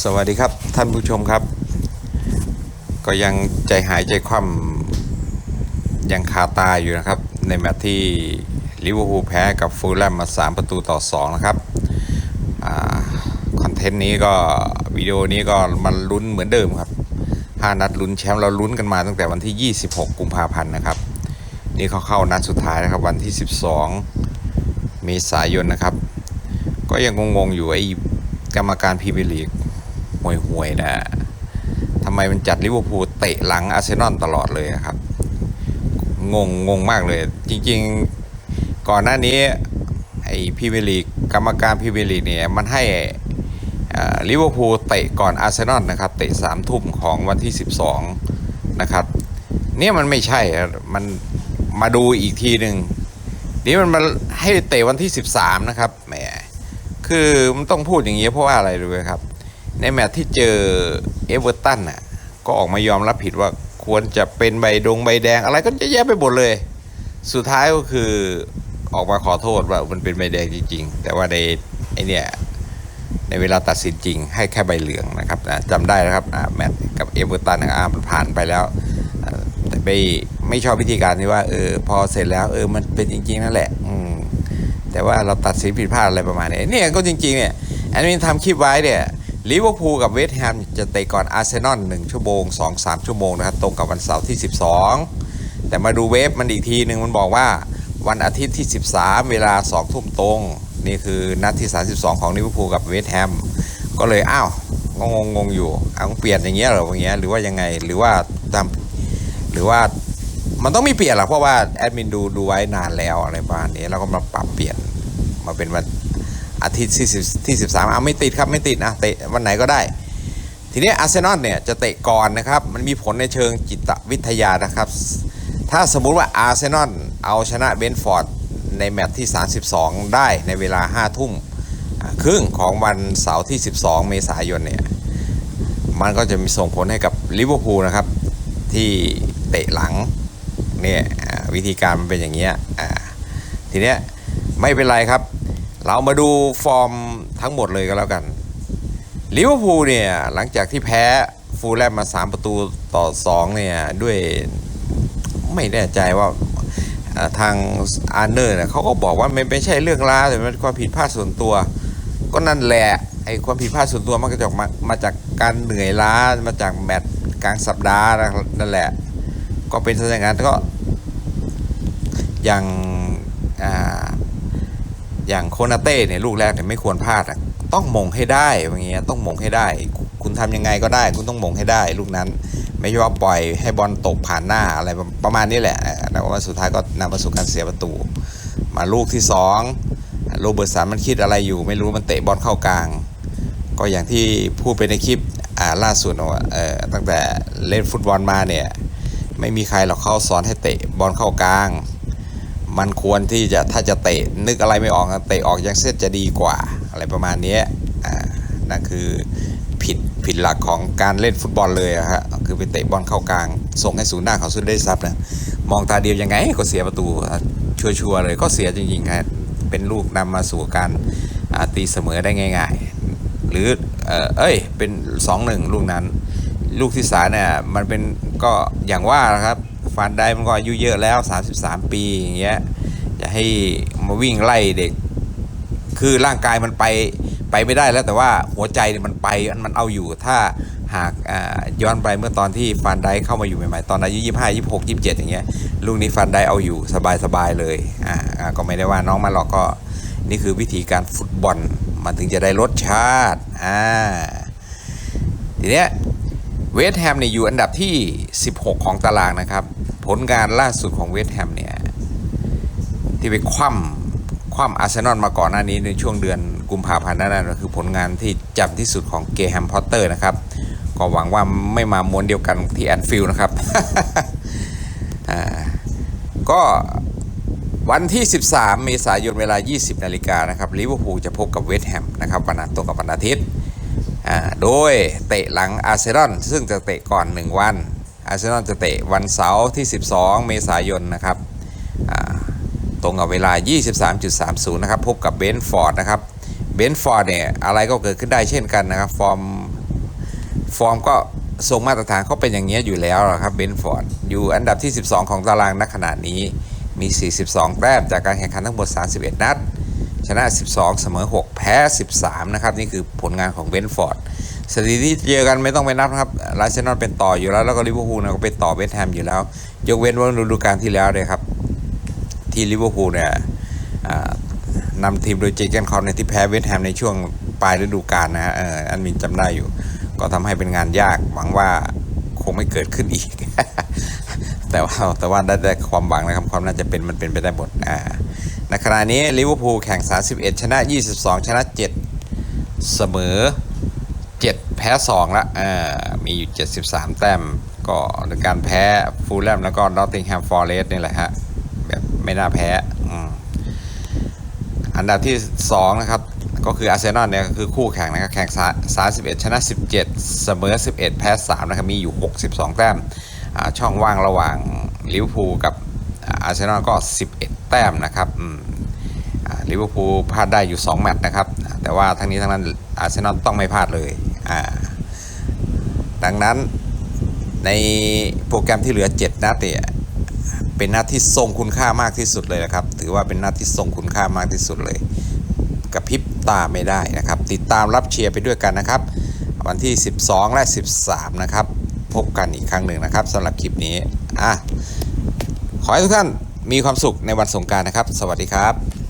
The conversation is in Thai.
สวัสดีครับท่านผู้ชมครับ ก็ยังใจหายใจคว่ำยังคาตาอยู่นะครับ ในแมตช์ที่ลิเวอร์พูลแพ้กับฟูลแลมมา 3 ประตูต่อ 2 นะครับอคอนเทนต์นี้ก็วิดีโอนี้ก็มันลุ้นเหมือนเดิมครับ 5 นัดลุ้นแชมป์เราลุ้นกันมาตั้งแต่วันที่ 26 กุมภาพันธ์นะครับ นี่เขาเข้านัดสุดท้ายนะครับวันที่ 12 เมษายนนะครับ ก็ยังงงๆอยู่ไอ้กรรมการพรีเมียร์ลีก ห่วยๆนะทำไมมันจัดลิเวอร์พูลเตะหลังอาร์เซนอลตลอดเลยครับ งงงงมากเลย จริงๆก่อนหน้านี้ไอ้พรีเมียร์ลีกกรรมการพรีเมียร์ลีกเนี่ยมันให้ลิเวอร์พูลเตะก่อนอาร์เซนอลนะครับเตะสามทุ่มของวันที่ 12 นะครับเนี่ยมันไม่ใช่มันมาดูอีกทีหนึ่งนี่มันมาให้เตะวันที่ 13 นะครับแหมคือมันต้องพูดอย่างนี้เพราะว่าอะไรรู้ไหมครับ ในแมตช์ที่เจอเอเวอร์ตันน่ะก็ออกมายอมรับผิดว่าควรจะเป็นใบดงใบแดง อะไรก็จะแยะไปหมดเลย สุดท้ายก็คือออกมาขอโทษว่ามันเป็นใบแดงจริง ๆ แต่ว่าในไอเนี่ยในเวลาตัดสินจริงให้แค่ใบเหลืองนะครับนะจำได้นะครับแมตช์กับเอเวอร์ตันนะครับอ่ามันผ่านไปแล้ว แต่ไม่ไม่ชอบวิธีการที่ว่าเออพอเสร็จแล้วเออมันเป็นจริง ๆ นั่นแหละอืมแต่ว่าเราตัดสินผิดพลาดอะไรประมาณนี้เนี่ยก็จริง ๆ เนี่ยแอดมินทำคลิปไว้เนี่ย ลิเวอร์พูลกับเวสต์แฮมจะเตะก่อนอาร์เซนอล1ชั่วโมง 2-3 ชั่วโมงนะครับ ตรงกับวันเสาร์ที่ 12 แต่มาดูเวฟมันอีกทีหนึ่งมันบอกว่าวันอาทิตย์ที่ 13 เวลา 2 ทุ่มตรง นี่คือนัดที่ 32 ของลิเวอร์พูลกับเวสต์แฮมก็เลยอ้าวงงงงอยู่เอาเปลี่ยนอย่างเงี้ยหรออย่างเงี้ยหรือว่ายังไงหรือว่าตามหรือว่ามันต้องมีเปลี่ยนหรอเพราะว่าแอดมินดูดูไว้นานแล้วอะไรประมาณนี้แล้วก็มาปรับเปลี่ยนมาเป็นวัน อาทิตย์ที่10ที่13เอาไม่ติดครับไม่ติดนะเตะวันไหนก็ได้ ทีนี้อาร์เซนอลเนี่ยจะเตะก่อนนะครับมันมีผลในเชิงจิตวิทยานะครับ ถ้าสมมุติว่าอาร์เซนอลเอาชนะเบนฟอร์ดในแมตช์ที่ 32 ได้ในเวลา 5 ทุ่มครึ่งของวันเสาร์ที่ 12 เมษายนเนี่ยมันก็จะมีส่งผลให้กับลิเวอร์พูลนะครับ ที่เตะหลังเนี่ยวิธีการมันเป็นอย่างเงี้ยทีเนี้ยไม่เป็นไรครับ เรามาดูฟอร์มทั้งหมดเลยก็แล้วกันลิเวอร์พูลเนี่ย หลังจากที่แพ้ฟูลแลมมา 3 ประตูต่อ 2 เนี่ย ด้วยไม่แน่ใจว่าทางอาร์เนอร์เนี่ยเขาก็บอกว่ามันไม่ใช่เรื่องล้าแต่มันเป็นความผิดพลาดส่วนตัว ก็นั่นแหละไอ้ความผิดพลาดส่วนตัวมันก็จะมามาจากการเหนื่อยล้ามาจากแมตช์กลางสัปดาห์นั่นแหละ ก็เป็นสถานการณ์ก็อย่างอ่า อย่างโคนาเต้เนี่ยลูกแรกเนี่ยไม่ควรพลาดอะต้องมงให้ได้อย่างเงี้ยต้องมงให้ได้ คุณทำยังไงก็ได้ คุณต้องมงให้ได้ ลูกนั้นไม่ใช่ว่าปล่อยให้บอลตกผ่านหน้าอะไรประมาณนี้แหละแต่ว่าสุดท้ายก็นำมาสู่การเสียประตู มาลูกที่สองโรเบิร์ตสันมันคิดอะไรอยู่ ไม่รู้มันเตะบอลเข้ากลาง ก็อย่างที่พูดไปในคลิปล่าสุดว่าตั้งแต่เล่นฟุตบอลมาเนี่ยไม่มีใครหรอกเขาสอนให้เตะบอลเข้ากลาง มันควรที่จะถ้าจะเตะนึกอะไรไม่ออกเตะออกยังเส้นจะดีกว่า อะไรประมาณนี้อ่านั่นคือผิดผิดหลักของการเล่นฟุตบอลเลยอะฮะคือไปเตะบอลเข้ากลาง ส่งให้ศูนย์หน้าเขาสุดได้ซับนะมองตาเดียวยังไงก็เสียประตูชัวร์ๆเลยก็เสียจริงๆครับเป็นลูกนำมาสู่การตีเสมอได้ง่าย ๆ หรือเออเอ้ยเป็น2-1ลูกนั้น ลูกที่สามเนี่ยมันเป็นก็อย่างว่านะครับ ฟันได้มันก็อายุเยอะแล้ว 33 ปีอย่างเงี้ยจะให้มาวิ่งไล่เด็ก คือร่างกายมันไปไปไม่ได้แล้วแต่ว่าหัวใจเนี่ยมันไปมันเอาอยู่ถ้าหากย้อนไปเมื่อตอนที่ฟันได้เข้ามาอยู่ใหม่ๆ ตอนอายุ 25 26 27 อย่างเงี้ยลูกนี้ฟันได้เอาอยู่สบายๆเลยอ่าอ่าก็ไม่ได้ว่าน้องมาหรอกก็นี่คือวิธีการฟุตบอลมันถึงจะได้รสชาติอ่าทีเนี้ยเวสต์แฮมเนี่ยอยู่อันดับที่ 16 ของตารางนะครับ ผลงานล่าสุดของเวสต์แฮมเนี่ยที่ไปคว่ำคว่ำอาร์เซนอลมาก่อนหน้านี้ในช่วงเดือนกุมภาพันธ์นั่นก็คือผลงานที่จำที่สุดของเกแฮมพอตเตอร์นะครับ ก็หวังว่าไม่มามวนเดียวกันที่แอนฟิลด์นะครับก็วันที่ 13 เมษายนเวลา 20 นาฬิกานะครับลิเวอร์พูลจะพบกับเวสต์แฮมนะครับวันนั้นตรงกับวันอาทิตย์โดยเตะหลังอาร์เซนอลซึ่งจะเตะก่อน 1 วัน อาร์เซนอลจะเตะวันเสาร์ที่ 12 เมษายนนะครับตรงกับเวลา 23.30 นะครับ พบกับเบนฟอร์ดนะครับ เบนฟอร์ดเนี่ยอะไรก็เกิดขึ้นได้เช่นกันนะครับ ฟอร์ม ฟอร์มก็ทรงมาตรฐานเขาเป็นอย่างเงี้อยู่แล้วอะครับเบนฟอร์ดอยู่อันดับที่ 12 ของตารางณขณะนี้มี 42 แต้มจากการแข่งขันทั้งหมด 31 นัด ชนะ 12 เสมอ 6 แพ้ 13 นะครับ นี่คือผลงานของเบนฟอร์ด สถิติที่เจอกันไม่ต้องไปนับนะครับลาเซนอลเป็นต่ออยู่แล้วแล้วก็ลิเวอร์พูลนะก็เป็นต่อเวสต์แฮมอยู่แล้ว ยกเว้นว่าฤดูกาลที่แล้วเลยครับ ที่ลิเวอร์พูลเนี่ยนำทีมโดยเจเกนคอนในที่แพ้เวสต์แฮมในช่วงปลายฤดูกาลนะฮะอออันมินจำได้อยู่ ก็ทำให้เป็นงานยากหวังว่าคงไม่เกิดขึ้นอีก แต่ว่าแต่ว่าได้ได้ความหวังนะครับความน่าจะเป็นมันเป็นไปได้หมดอ่าในขณะนี้ลิเวอร์พูลแข่ง 31 ชนะ 22 ชนะ 7 เสมอ 7 แพ้2ละอ่ามีอยู่ 73 แต้ม ก็ในการแพ้ฟูลแลมแล้วก็นอตติงแฮมฟอร์เรสนี่แหละฮะ แบบไม่น่าแพ้อ,อันดับที่ 2 นะครับ ก็คืออาร์เซนอลเนี่ยคือคู่แข่งนะครับ แข่ง 31 ชนะ 17 เสมอ 11 แพ้ 3 นะครับ มีอยู่ 62 แต้มอ่าช่องว่างระหว่างลิเวอร์พูลกับอาร์เซนอลก็ 11 แต้มนะครับอ่าลิเวอร์พูลพลาดได้อยู่ 2 แมตช์นะครับ แต่ว่าทั้งนี้ทั้งนั้นอาร์เซนอลต้องไม่พลาดเลย อ่าดังนั้นในโปรแกรมที่เหลือ 7 นัดเนี่ยเป็นนัดที่ทรงคุณค่ามากที่สุดเลยนะครับ ถือว่าเป็นนัดที่ทรงคุณค่ามากที่สุดเลยกระพริบตาไม่ได้นะครับ ติดตามรับเชียร์ไปด้วยกันนะครับ วันที่ 12 และ 13 นะครับ พบกันอีกครั้งหนึ่งนะครับสำหรับคลิปนี้อะขอให้ทุกท่านมีความสุขในวันสงการนะครับ สวัสดีครับ